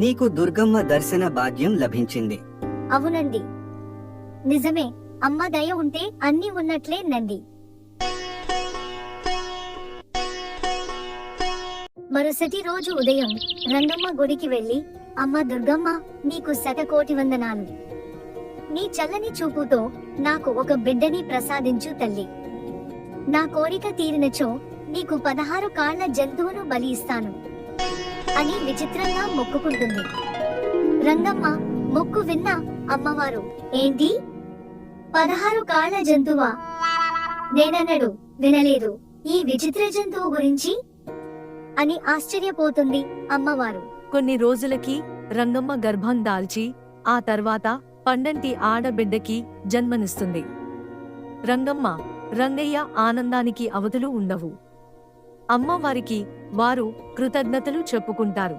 నీకు దుర్గమ్మ దర్శన భాగ్యం లభించింది. అవునండి. నిజమే అమ్మ దయ ఉంటే అన్ని ఉన్నట్లే నంది. మరుసటి రోజు ఉదయం రంగమ్మ గుడికి వెళ్ళి అమ్మ దుర్గమ్మ నీకు శతకోటి వందనాలు. నీ చల్లని చూపుతో నాకు ఒక బిడ్డని ప్రసాదించు తల్లి. నా కోరిక తీరినచో నీకు పదహారు కాళ్ళ జంతువును బలి ఇస్తాను. అని విచిత్రంగా మొక్కుకుంటుంది. రంగమ్మ మొక్కు విన్న అమ్మవారు ఏంటి? పదహారు కాళ్ళ జంతువా? నేనన్నడు వినలేదు. ఈ విచిత్ర జంతువు గురించి? అని ఆశ్చర్యపోతుంది అమ్మవారు. కొన్ని రోజులకి రంగమ్మ గర్భం దాల్చి ఆ తర్వాత పండంటి ఆడబిడ్డకి జన్మనిస్తుంది. రంగమ్మ రంగయ్య ఆనందానికి అవధులు ఉండవు. అమ్మవారికి వారు కృతజ్ఞతలు చెప్పుకుంటారు.